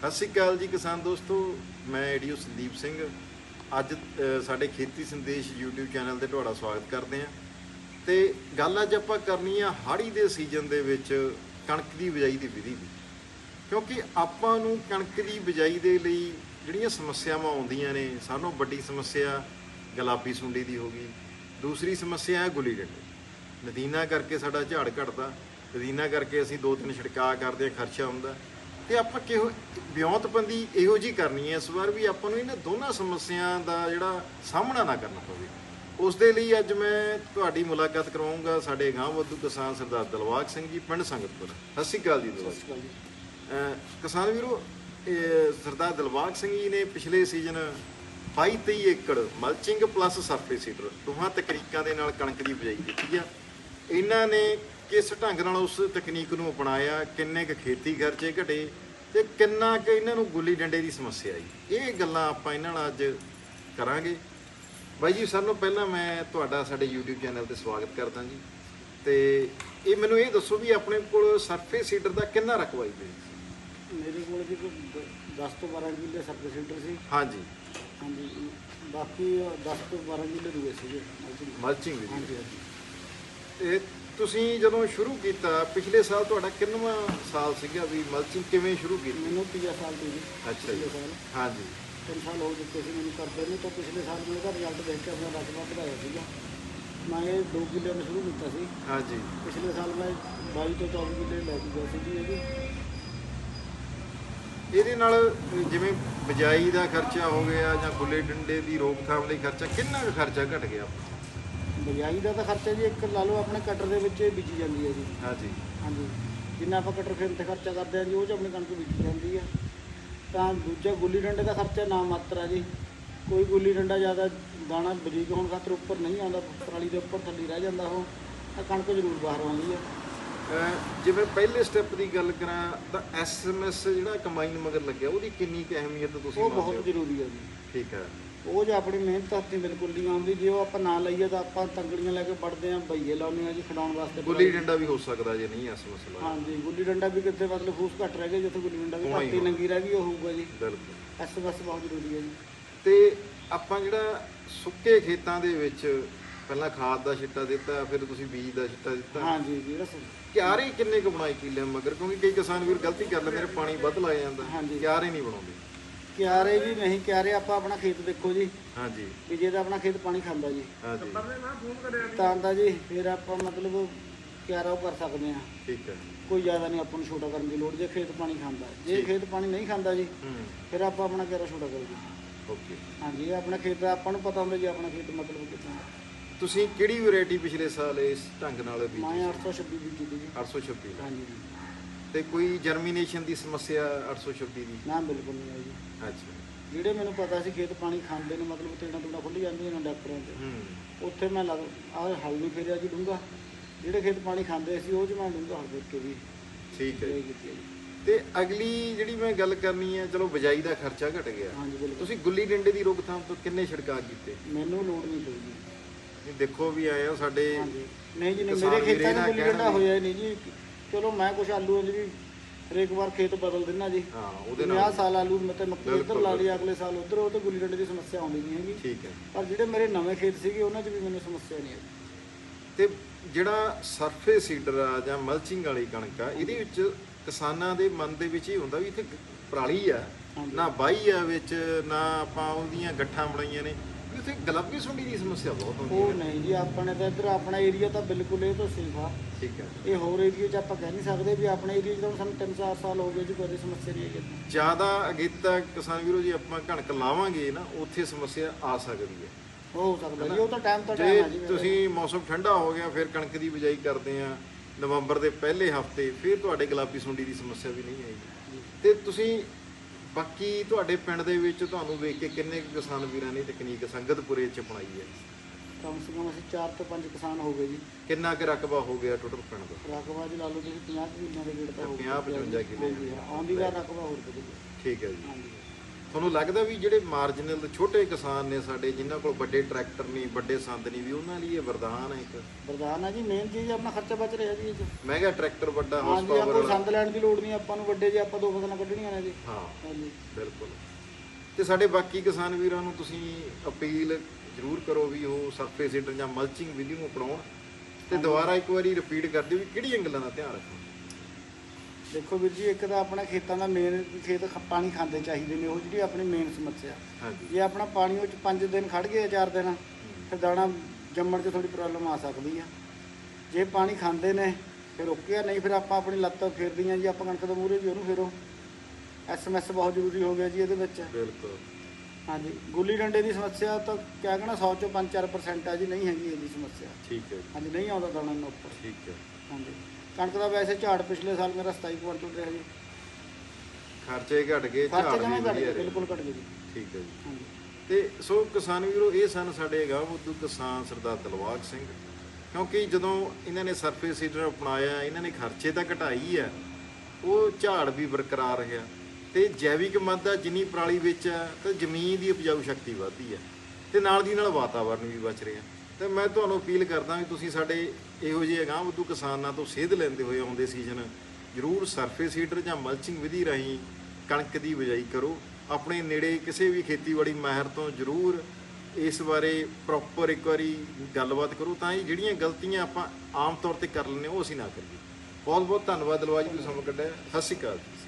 ਸਤਿ ਸ਼੍ਰੀ ਅਕਾਲ ਜੀ ਕਿਸਾਨ ਦੋਸਤੋ, ਮੈਂ ਏਡੀਓ ਸੰਦੀਪ ਸਿੰਘ। ਅੱਜ ਸਾਡੇ ਖੇਤੀ ਸੰਦੇਸ਼ YouTube ਚੈਨਲ ਤੇ ਤੁਹਾਡਾ ਸਵਾਗਤ ਕਰਦੇ ਹਾਂ। ਤੇ ਗੱਲ ਅੱਜ ਆਪਾਂ ਕਰਨੀ ਆ ਹਾੜੀ ਦੇ ਸੀਜ਼ਨ ਦੇ ਵਿੱਚ ਕਣਕ ਦੀ ਬਿਜਾਈ ਦੀ ਵਿਧੀ ਦੀ। ਕਿਉਂਕਿ ਆਪਾਂ ਨੂੰ ਕਣਕ ਦੀ ਬਿਜਾਈ ਦੇ ਲਈ ਜਿਹੜੀਆਂ ਸਮੱਸਿਆਵਾਂ ਆਉਂਦੀਆਂ ਨੇ ਸਾਨੂੰ ਵੱਡੀ ਸਮੱਸਿਆ ਗੁਲਾਬੀ ਸੁੰਡੀ ਦੀ ਹੋ ਗਈ। ਦੂਸਰੀ ਸਮੱਸਿਆ ਹੈ ਗੁਲੀ ਡੰਡੇ। ਨਦੀਨਾ ਕਰਕੇ ਸਾਡਾ ਝਾੜ ਘਟਦਾ। ਨਦੀਨਾ ਕਰਕੇ ਅਸੀਂ ਦੋ ਤਿੰਨ ਛਿੜਕਾਅ ਕਰਦੇ ਹਾਂ, ਖਰਚਾ ਹੁੰਦਾ ਤੇ ਆਪਾਂ ਕਿਹੋ ਵਿਉਂਤਬੰਦੀ ਇਹੋ ਜੀ ਕਰਨੀ ਹੈ, ਇਸ ਵਾਰ ਵੀ ਆਪਾਂ ਨੂੰ ਇਹਨਾਂ ਦੋਨਾਂ ਸਮੱਸਿਆ ਦਾ ਜਿਹੜਾ ਸਾਹਮਣਾ ਨਾ ਕਰਨਾ ਪਵੇ। ਉਸ ਦੇ ਲਈ ਅੱਜ ਮੈਂ ਤੁਹਾਡੀ ਮੁਲਾਕਾਤ ਕਰਵਾਉਂਗਾ ਸਾਡੇ ਗਾਂਵ ਵੱਧੂ ਕਿਸਾਨ ਸਰਦਾਰ ਦਲਵਾਗ ਸਿੰਘ ਜੀ, ਪਿੰਡ ਸੰਗਤਪੁਰ। ਸਤਿ ਸ਼੍ਰੀ ਅਕਾਲ ਜੀ ਸਤਿ ਸ਼੍ਰੀ ਅਕਾਲ ਜੀ ਕਿਸਾਨ ਵੀਰੋ ਸਰਦਾਰ ਦਿਲਬਾਗ ਸਿੰਘ ਜੀ ਨੇ ਪਿਛਲੇ ਸੀਜ਼ਨ 22 23 ਏਕੜ ਮਲਚਿੰਗ ਪਲੱਸ ਸਰਫੇਸ ਸੀਡਰ ਦੋਹਾਂ ਤਕਨੀਕਾਂ ਦੇ ਨਾਲ ਕਣਕ ਦੀ ਬਿਜਾਈ ਕੀਤੀ ਆ। ਇਹਨਾਂ ਨੇ ਕਿਸ ਢੰਗ ਨਾਲ ਉਸ ਤਕਨੀਕ ਨੂੰ ਅਪਣਾਇਆ, ਕਿੰਨੇ ਕੁ ਖੇਤੀ ਖਰਚੇ ਘਟੇ ਤੇ ਕਿੰਨਾ ਕੁ ਇਹਨਾਂ ਨੂੰ ਗੁੱਲੀ ਡੰਡੇ ਦੀ ਸਮੱਸਿਆ ਆਈ? ਇਹ ਗੱਲਾਂ ਆਪਾਂ ਇਹਨਾਂ ਨਾਲ ਅੱਜ ਕਰਾਂਗੇ। ਬਾਈ ਜੀ ਸਭ ਤੋਂ ਪਹਿਲਾਂ ਮੈਂ ਤੁਹਾਡਾ ਸਾਡੇ YouTube ਚੈਨਲ ਤੇ ਸਵਾਗਤ ਕਰਦਾ ਜੀ। ਤੇ ਇਹ ਮੈਨੂੰ ਇਹ ਦੱਸੋ ਵੀ ਆਪਣੇ ਕੋਲ ਸਰਫੇਸ ਸੀਡਰ ਦਾ ਕਿੰਨਾ ਰਕਬਾ ਹੈ ਮੇਰੇ ਕੋਲ ਜੀ ਕੋਈ ਦ- 10 ਤੋਂ 12 ਕਿੱਲੇ ਸਰਵਿਸ ਸੈਂਟਰ ਸੀ। ਹਾਂਜੀ। ਹਾਂਜੀ ਬਾਕੀ 10 ਤੋਂ 12 ਕਿੱਲੇ ਦੂਏ ਸੀਗੇ। ਮਲਚਿੰਗ ਦੀ ਹਾਂਜੀ ਇਹ ਤੁਸੀਂ ਜਦੋਂ ਸ਼ੁਰੂ ਕੀਤਾ ਪਿਛਲੇ ਸਾਲ ਤੁਹਾਡਾ ਕਿੰਨਵਾਂ ਸਾਲ ਸੀਗਾ ਵੀ ਮਲਚਿੰਗ ਕਿਵੇਂ ਸ਼ੁਰੂ ਕੀਤੀ? ਮੈਨੂੰ ਤੀਆ ਸਾਲ ਤੇ ਜੀ ਅੱਛਾ ਜੀ। ਹਾਂਜੀ। ਤਿੰਨ ਸਾਲ ਹੋ ਚੁੱਕੇ ਸੀ ਮੈਨੂੰ ਕਰਦੇ ਨੂੰ ਤਾਂ ਪਿਛਲੇ ਸਾਲ ਮੈਂ ਇਹਦਾ ਰਿਜ਼ਲਟ ਦੇਖ ਕੇ ਆਪਣਾ ਰਕਬਾ ਵਧਾਇਆ ਸੀਗਾ। ਮੈਂ ਇਹ 2 ਕਿੱਲੇ ਨੂੰ ਸ਼ੁਰੂ ਕੀਤਾ ਸੀ। ਹਾਂਜੀ। ਪਿਛਲੇ ਸਾਲ ਮੈਂ 22 ਤੋਂ 24 ਕਿੱਲੇ ਲੈ ਕੇ ਗਿਆ ਸੀ ਜੀ ਇਹਦੀ। ਇਹਦੇ ਨਾਲ ਜਿਵੇਂ ਬਿਜਾਈ ਦਾ ਖਰਚਾ ਹੋ ਗਿਆ ਜਾਂ ਗੁੱਲੇ ਡੰਡੇ ਦੀ ਰੋਕਥਾਮ ਲਈ ਖਰਚਾ ਕਿੰਨਾ ਖਰਚਾ ਘਟ ਗਿਆ? ਬਿਜਾਈ ਦਾ ਤਾਂ ਖਰਚਾ ਜੀ ਇੱਕ ਲਾ ਲਓ ਆਪਣੇ ਕਟਰ ਦੇ ਵਿੱਚ ਹੀ ਬੀਜੀ ਜਾਂਦੀ ਹੈ ਜੀ। ਹਾਂਜੀ। ਹਾਂਜੀ। ਜਿੰਨਾ ਆਪਾਂ ਕਟਰ ਖੇਤ ਤੇ ਖਰਚਾ ਕਰਦੇ ਹਾਂ ਜੀ ਉਹ 'ਚ ਆਪਣੀ ਕਣਕ ਬੀਜੀ ਜਾਂਦੀ ਹੈ। ਤਾਂ ਦੂਜਾ ਗੁੱਲੀ ਡੰਡੇ ਦਾ ਖਰਚਾ ਨਾ ਮਾਤਰਾ ਜੀ। ਕੋਈ ਗੁੱਲੀ ਡੰਡਾ ਜ਼ਿਆਦਾ ਦਾਣਾ ਬਰੀਕ ਹੋਣ ਖਾਤਰ ਉੱਪਰ ਨਹੀਂ ਆਉਂਦਾ ਪਰਾਲੀ ਦੇ ਉੱਪਰ ਥੱਲੇ ਰਹਿ ਜਾਂਦਾ ਉਹ ਤਾਂ ਕਣਕ ਜ਼ਰੂਰ ਬਾਹਰ ਆਉਂਦੀ ਹੈ। ਜਿਵੇਂ ਪਹਿਲੇ ਸਟੈਪ ਦੀ ਗੱਲ ਕਰਾਂ ਤਾਂ ਐਸਐਮਐਸ ਜਿਹੜਾ ਕੰਬਾਈਨ ਮਗਰ ਲੱਗਿਆ ਉਹਦੀ ਕਿੰਨੀ ਕੁ ਅਹਿਮੀਅਤ ਤੁਸੀਂ ਉਹ ਬਹੁਤ ਜ਼ਰੂਰੀ ਹੈ ਜੀ। ਠੀਕ ਹੈ। ਉਹ ਜੇ ਆਪਣੀ ਮਿਹਨਤ ਹੱਥੀ ਬਿਲਕੁਲ ਨਹੀਂ ਆਉਂਦੀ ਜੇ ਉਹ ਆਪਾਂ ਨਾ ਲਈਏ ਤਾਂ ਆਪਾਂ ਤੰਗੜੀਆਂ ਲੈ ਕੇ ਵੜਦੇ ਆਂ ਬਈਏ ਲਾਉਂਦੇ ਆ ਜੀ ਖਡਾਉਣ ਵਾਸਤੇ ਗੁੱਲੀ ਡੰਡਾ ਵੀ ਹੋ ਸਕਦਾ ਜੇ ਨਹੀਂ ਐਸਐਮਐਸ ਲਾ ਹਾਂਜੀ ਗੁੱਲੀ ਡੰਡਾ ਵੀ ਕਿੱਥੇ ਮਤਲਬ ਫੂਸ ਘੱਟ ਰਹਿ ਗਿਆ ਜਿੱਥੇ ਗੁੱਲੀ ਡੰਡਾ ਵੀ ਘੱਟ ਹੀ ਨੰਗੀ ਰਹਿ ਗਈ ਉਹ ਹੋਊਗਾ ਜੀ। ਬਿਲਕੁਲ। ਐਸ ਬਸ ਬਹੁਤ ਜ਼ਰੂਰੀ ਹੈ ਜੀ। ਤੇ ਆਪਾਂ ਜਿਹੜਾ ਸੁੱਕੇ ਖੇਤਾਂ ਦੇ ਵਿੱਚ ਪਹਿਲਾਂ ਖਾਦ ਦਾ ਛਿੱਟਾ ਦਿੱਤਾ ਫਿਰ ਤੁਸੀਂ ਬੀਜ ਦਾ ਛਿੱਟਾ ਦਿੱਤਾ। ਹਾਂਜੀ ਜੀ ਕਿਆਰੇ ਕਿੰਨੇ ਕੁ ਬਣਾਈ ਕਿੱਲੇ ਮਗਰ? ਕਿਉਂਕਿ ਕਈ ਕਿਸਾਨ ਵੀਰ ਗਲਤੀ ਕਰ ਲੈਂਦੇ ਨੇ ਪਾਣੀ ਵੱਧ ਲਾ ਜਾਂਦਾ। ਹਾਂਜੀ। ਕਿਆਰੇ ਨਹੀਂ ਬਣਾਉਂਦੇ। ਕਿਆਰੇ ਜੀ ਨਹੀਂ ਕਿਆਰੇ ਆਪਾਂ ਆਪਣਾ ਖੇਤ ਦੇਖੋ ਜੀ। ਹਾਂਜੀ। ਵੀ ਜੇ ਤਾਂ ਆਪਣਾ ਖੇਤ ਪਾਣੀ ਖਾਂਦਾ ਜੀ। ਹਾਂਜੀ। ਤਾਂ ਜੀ ਫਿਰ ਆਪਾਂ ਮਤਲਬ ਕਿਆਰਾ ਉਹ ਕਰ ਸਕਦੇ ਆ ਠੀਕ ਹੈ। ਕੋਈ ਜ਼ਿਆਦਾ ਨਹੀਂ ਆਪਾਂ ਨੂੰ ਛੋਟਾ ਕਰਨ ਦੀ ਲੋੜ ਜੇ ਖੇਤ ਪਾਣੀ ਖਾਂਦਾ। ਜੇ। ਖੇਤ ਪਾਣੀ ਨਹੀਂ ਖਾਂਦਾ ਜੀ ਹੂੰ। ਫਿਰ ਆਪਾਂ ਆਪਣਾ ਕਿਆਰਾ ਛੋਟਾ ਕਰੀਏ ਓਕੇ। ਹਾਂਜੀ ਇਹ ਆਪਣਾ ਖੇਤ ਦਾ ਆਪਾਂ ਨੂੰ ਪਤਾ ਹੁੰਦਾ ਜੀ ਆਪਣਾ ਖੇਤ ਮਤਲਬ ਕਿੱਦਾਂ ਤੁਸੀਂ ਕਿਹੜੀ ਵੈਰਾਈਟੀ ਪਿਛਲੇ ਸਾਲ ਇਸ ਢੰਗ ਨਾਲ ਬੀਜੀ ਮੈਂ 826 ਬੀਜੀ ਦੀ ਜੀ। 826 ਹਾਂਜੀ। ਤੇ ਕੋਈ ਜਰਮੀਨੇਸ਼ਨ ਦੀ ਸਮੱਸਿਆ 826 ਦੀ? ਨਾ ਬਿਲਕੁਲ ਨਹੀਂ ਆਈ ਜੀ। ਅੱਛਾ। ਜਿਹੜੇ ਮੈਨੂੰ ਪਤਾ ਸੀ ਖੇਤ ਪਾਣੀ ਖਾਂਦੇ ਨੇ ਮਤਲਬ ਤੇੜਾ ਤੁੜਾ ਖੁੱਲ ਜਾਂਦੀਆਂ ਨੇ ਡਾਕਟਰਾਂ ਤੇ ਹੂੰ। ਉੱਥੇ ਮੈਂ ਲੱਗ ਆਹ ਹਲ ਨਹੀਂ ਫੇਰਿਆ ਜੀ ਡੂੰਗਾ ਜਿਹੜੇ ਖੇਤ ਪਾਣੀ ਖਾਂਦੇ ਸੀ ਉਹ 'ਚ ਮੈਂ ਡੂੰਗਾ ਹਲ ਦੇਖ ਕੇ ਵੀ ਠੀਕ ਹੈ ਜੀ। ਹੈ ਤੇ ਅਗਲੀ ਜਿਹੜੀ ਮੈਂ ਗੱਲ ਕਰਨੀ ਹੈ ਚਲੋ ਬਿਜਾਈ ਦਾ ਖਰਚਾ ਘਟ ਗਿਆ। ਹਾਂਜੀ ਬਿਲਕੁਲ। ਤੁਸੀਂ ਗੁੱਲੀ ਡੰਡੇ ਦੀ ਰੋਕਥਾਮ ਤੋਂ ਕਿੰਨੇ ਛਿੜਕਾਅ ਕੀਤੇ? ਮੈਨੂੰ ਲੋੜ ਨਹੀਂ ਪਈ ਜੀ। ਇਹ ਦੇਖੋ ਵੀ ਆਏ ਆ ਸਾਡੇ ਹਾਂਜੀ। ਨਹੀਂ ਜੀ ਨਹੀਂ ਮੇਰੇ ਖੇਤਾਂ ਨਾ ਗੁੱਲੀ ਡੰਡਾ ਹੋਇਆ ਹੀ ਨਹੀਂ ਜੀ। ਚਲੋ ਮੈਂ ਕੁਛ ਆਲੂਆਂ 'ਚ ਵੀ ਹਰੇਕ ਵਾਰ ਖੇਤ ਬਦਲ ਦਿੰਦਾ ਜੀ। ਹਾਂ ਉਹਦੇ ਜਿਵੇਂ ਨਾਲ ਆਹ ਸਾਲ ਆਲੂ ਮਤੇ ਮੱਕੀ ਇੱਧਰ ਲਾ ਲਈ ਅਗਲੇ ਸਾਲ ਉੱਧਰ ਉਹ ਤੇ ਗੁੱਲੀ ਡੰਡੇ ਦੀ ਸਮੱਸਿਆ ਆਉਂਦੀ ਨਹੀਂ ਹੈਗੀ। ਠੀਕ ਹੈ। ਪਰ ਜਿਹੜੇ ਮੇਰੇ ਨਵੇਂ ਖੇਤ ਸੀਗੇ ਉਹਨਾਂ 'ਚ ਵੀ ਮੈਨੂੰ ਸਮੱਸਿਆ ਨਹੀਂ ਆਈ। ਤੇ ਜਿਹੜਾ ਸਰਫੇਸ ਸੀਡਰ ਆ ਜਾਂ ਮਲਚਿੰਗ ਵਾਲੀ ਕਣਕ ਆ ਇਹਦੇ ਵਿੱਚ ਕਿਸਾਨਾਂ ਦੇ ਮਨ ਦੇ ਵਿੱਚ ਇਹ ਹੁੰਦਾ ਵੀ ਇੱਥੇ ਪਰਾਲੀ ਆ। ਨਾ ਬਾਈ ਆ ਵਿੱਚ ਨਾ ਆਪਾਂ ਉਹਦੀਆਂ ਗੱਠਾਂ ਬਣਾਈਆਂ ਨੇ। ਵੀ ਉੱਥੇ ਗੁਲਾਬੀ ਸੁੰਡੀ ਦੀ ਸਮੱਸਿਆ ਬਹੁਤ ਉਹ ਹੁੰਦੀ ਹੈ। ਨਹੀਂ ਜੀ ਆਪਣੇ ਤਾਂ ਇੱਧਰ ਆਪਣਾ ਏਰੀਆ ਤਾਂ ਬਿਲਕੁਲ ਇਹ ਤੋਂ ਸੇਫ ਆ। ਠੀਕ ਹੈ। ਇਹ ਹੋਰ ਏਰੀਆ 'ਚ ਆਪਾਂ ਕਹਿ ਨਹੀਂ ਸਕਦੇ ਵੀ ਆਪਣੇ ਏਰੀਆ 'ਚ ਤਾਂ ਸਾਨੂੰ 3-4 ਸਾਲ ਹੋ ਗਏ ਜੀ ਕੋਈ ਸਮੱਸਿਆ ਨਹੀਂ ਹੈਗੀ ਜ਼ਿਆਦਾ ਅਗੇਤਾ ਕਿਸਾਨ ਵੀਰੋ ਜੀ ਆਪਾਂ ਕਣਕ ਲਾਵਾਂਗੇ ਨਾ ਉੱਥੇ ਸਮੱਸਿਆ ਆ ਸਕਦੀ ਹੈ। ਉਹ ਹੋ ਸਕਦਾ ਜੀ ਉਹ ਤਾਂ ਟਾਈਮ ਤਾਂ ਜੇ ਟਾਈਮ ਆ ਜੀ ਮੇਰਾ। ਤੁਸੀਂ ਮੌਸਮ ਠੰਡਾ ਹੋ ਗਿਆ ਫਿਰ ਕਣਕ ਦੀ ਬਿਜਾਈ ਕਰਦੇ ਆ ਨਵੰਬਰ ਦੇ ਪਹਿਲੇ ਹਫ਼ਤੇ ਫਿਰ ਤੁਹਾਡੇ ਗੁਲਾਬੀ ਸੁੰਡੀ ਦੀ ਸਮੱਸਿਆ ਵੀ ਨਹੀਂ ਆਏਗੀ। ਜੀ। ਤੇ ਤੁਸੀਂ ਬਾਕੀ ਤੁਹਾਡੇ ਪਿੰਡ ਦੇ ਵਿੱਚ ਤੁਹਾਨੂੰ ਵੇਖ ਕੇ ਕਿੰਨੇ ਕੁ ਕਿਸਾਨ ਵੀਰਾਂ ਨੇ ਤਕਨੀਕ ਸੰਗਤਪੁਰੇ ਚ ਅਪਣਾਈ ਹੈ? ਕਮ ਸੇ ਕਮ ਅਸੀਂ 4 ਤੋਂ 5 ਕਿਸਾਨ ਹੋ ਗਏ ਜੀ। ਕਿੰਨਾ ਕੁ ਰਕਬਾ ਹੋ ਗਿਆ ਟੋਟਲ ਪਿੰਡ ਦਾ? ਰਕਬਾ ਜੀ ਲਾ ਲਓ ਤੁਸੀਂ 50 ਕਿੱਲਿਆਂ ਦੇ ਗੇੜ ਤਾਂ ਹੋ 50 55 ਕਿੱਲੇ। ਆਉਂਦੀ ਵਾਰ ਰਕਬਾ ਹੋਰ ਵਧੂ ਠੀਕ ਹੈ ਜੀ। ਹਾਂਜੀ। ਤੁਹਾਨੂੰ ਲੱਗਦਾ ਵੀ ਜਿਹੜੇ ਮਾਰਜਨਲ ਛੋਟੇ ਕਿਸਾਨ ਨੇ ਸਾਡੇ ਜਿਨ੍ਹਾਂ ਕੋਲ ਵੱਡੇ ਟਰੈਕਟਰ ਨਹੀਂ ਵੱਡੇ ਸੰਦ ਨਹੀਂ ਵੀ ਉਹਨਾਂ ਲਈ ਇਹ ਵਰਦਾਨ ਹੈ ਇੱਕ? ਵਰਦਾਨ ਹੈ ਜੀ ਮੇਨ ਚੀਜ਼ ਆਪਣਾ ਖਰਚਾ ਬਚ ਰਿਹਾ ਜੀ ਇਹ 'ਚ। ਮੈਗਾ ਟਰੈਕਟਰ ਵੱਡਾ ਹਾਰਸ ਪਾਵਰ ਆਪਾਂ ਵਾਲਾ। ਸੰਦ ਲੈਣ ਦੀ ਲੋੜ ਨਹੀਂ ਆਪਾਂ ਨੂੰ ਵੱਡੇ ਜੇ ਆਪਾਂ ਦੋ ਫਸਲਾਂ ਕੱਢਣੀਆਂ ਨੇ ਜੀ। ਹਾਂ ਬਿਲਕੁਲ। ਤੇ ਸਾਡੇ ਬਾਕੀ ਕਿਸਾਨ ਵੀਰਾਂ ਨੂੰ ਤੁਸੀਂ ਅਪੀਲ ਜ਼ਰੂਰ ਕਰੋ ਵੀ ਉਹ ਸਰਫੇਸ ਹੀਟਰ ਜਾਂ ਮਲਚਿੰਗ ਵਿਧੀ ਨੂੰ ਅਪਣਾਉਣ। ਤੇ ਦੁਬਾਰਾ ਇੱਕ ਵਾਰੀ ਰਿਪੀਟ ਕਰ ਦਿਓ ਵੀ ਕਿਹੜੀਆਂ ਗੱਲਾਂ ਦਾ ਧਿਆਨ ਰੱਖਣਾ। ਦੇਖੋ ਵੀਰ ਜੀ ਇੱਕ ਤਾਂ ਆਪਣਾ ਖੇਤਾਂ ਦਾ ਮੇਨ ਖੇਤ ਖ- ਪਾਣੀ ਖਾਂਦੇ ਚਾਹੀਦੇ ਨੇ ਉਹ ਜਿਹੜੀ ਆਪਣੀ ਮੇਨ ਸਮੱਸਿਆ। ਹਾਂਜੀ। ਜੇ ਆਪਣਾ ਪਾਣੀ ਉਹ 'ਚ 5 ਦਿਨ ਖੜ ਗਏ 4 ਦਿਨ ਫਿਰ ਦਾਣਾ ਜੰਮਣ 'ਚ ਥੋੜੀ ਪ੍ਰੋਬਲਮ ਆ ਸਕਦੀ ਆ। ਜੇ ਪਾਣੀ ਖਾਂਦੇ ਨੇ ਫਿਰ ਓਕੇ ਆ ਨਹੀਂ ਫਿਰ ਆਪਾਂ ਆਪਣੀ ਲੱਤ ਫੇਰਦੀਆਂ ਜੀ ਆਪਾਂ ਕਣਕ ਦੇ ਮੂਹਰੇ ਜੀ ਉਹਨੂੰ ਫੇਰੋ। ਐਸਐਮਐਸ ਬਹੁਤ ਜ਼ਰੂਰੀ ਹੋ ਗਿਆ ਜੀ ਇਹਦੇ ਵਿੱਚ। ਬਿਲਕੁਲ। ਹਾਂਜੀ ਗੁੱਲੀ ਡੰਡੇ ਦੀ ਸਮੱਸਿਆ ਤਾਂ ਕਿਆ ਕਹਿਣਾ 100 ਚੋਂ 5-4% ਆ ਜੀ ਨਹੀਂ ਹੈਗੀ ਇਹਦੀ ਸਮੱਸਿਆ। ਠੀਕ ਹੈ ਜੀ, ਹਾਂਜੀ ਨਹੀਂ ਆਉਂਦਾ ਦਾਣਾ ਇਹਨਾਂ ਉੱਪਰ। ਠੀਕ ਹੈ। ਹਾਂਜੀ। ਕਣਕ ਦਾ ਵੈਸੇ ਝਾੜ ਪਿਛਲੇ ਸਾਲ ਮੇਰਾ 27 ਕੁਇੰਟਲ ਰਿਹਾ ਜੀ। ਖਰਚੇ ਘਟ ਗਏ ਝਾੜ ਖਰਚਾ ਵੀ ਜਮਾ ਘਟ ਬਿਲਕੁਲ ਘਟ ਗਿਆ ਜੀ। ਠੀਕ ਹੈ ਜੀ। ਹਾਂਜੀ। ਤੇ ਸੋ ਕਿਸਾਨ ਵੀਰੋ ਇਹ ਸਨ ਸਾਡੇ ਗਾਂਵ ਬੁੱਧੂ ਕਿਸਾਨ ਸਰਦਾਰ ਦਲਵਾਗ ਸਿੰਘ। ਕਿਉਂਕਿ ਜਦੋਂ ਇਹਨਾਂ ਨੇ ਸਰਫੇਸ ਹੀਟਰ ਅਪਣਾਇਆ ਇਹਨਾਂ ਨੇ ਖਰਚੇ ਤਾਂ ਘਟਾਈ ਆ ਉਹ ਝਾੜ ਵੀ ਬਰਕਰਾਰ ਰਿਹਾ। ਤੇ ਜੈਵਿਕ ਮਾਦਾ ਜਿੰਨੀ ਪਰਾਲੀ ਵਿੱਚ ਆ ਤਾਂ ਜ਼ਮੀਨ ਦੀ ਉਪਜਾਊ ਸ਼ਕਤੀ ਵਧਦੀ ਆ। ਤੇ ਨਾਲ ਦੀ ਨਾਲ ਵਾਤਾਵਰਨ ਵੀ ਬਚ ਰਿਹਾ। ਤੇ ਮੈਂ ਤੁਹਾਨੂੰ ਅਪੀਲ ਕਰਦਾ ਵੀ ਤੁਸੀਂ ਸਾਡੇ ਇਹੋ ਜਿਹੇ ਅਗਾਂਹ ਬੁੱਧੂ ਕਿਸਾਨਾਂ ਤੋਂ ਸੇਧ ਲੈਂਦੇ ਹੋਏ ਆਉਂਦੇ ਸੀਜ਼ਨ, ਜ਼ਰੂਰ ਸਰਫੇਸ ਹੀਟਰ ਜਾਂ ਮਲਚਿੰਗ ਵਿਧੀ ਰਾਹੀਂ ਕਣਕ ਦੀ ਬਿਜਾਈ ਕਰੋ। ਆਪਣੇ ਨੇੜੇ ਕਿਸੇ ਵੀ ਖੇਤੀਬਾੜੀ ਮਾਹਿਰ ਤੋਂ ਜ਼ਰੂਰ ਇਸ ਬਾਰੇ ਪ੍ਰੋਪਰ ਇੱਕ ਵਾਰੀ ਗੱਲਬਾਤ ਕਰੋ, ਤਾਂ ਹੀ ਜਿਹੜੀਆਂ ਗਲਤੀਆਂ ਆਪਾਂ ਆਮ ਤੌਰ ਤੇ ਕਰ ਲੈਂਦੇ ਹਾਂ, ਉਹ ਅਸੀਂ ਨਾ ਕਰੀਏ। ਬਹੁਤ ਬਹੁਤ ਧੰਨਵਾਦ ਦਲਵਾਜ ਜੀ, ਤੁਸੀਂ ਸਮਾਂ ਕੱਢਿਆ। ਸਤਿ ਸ਼੍ਰੀ ਅਕਾਲ ਜੀ।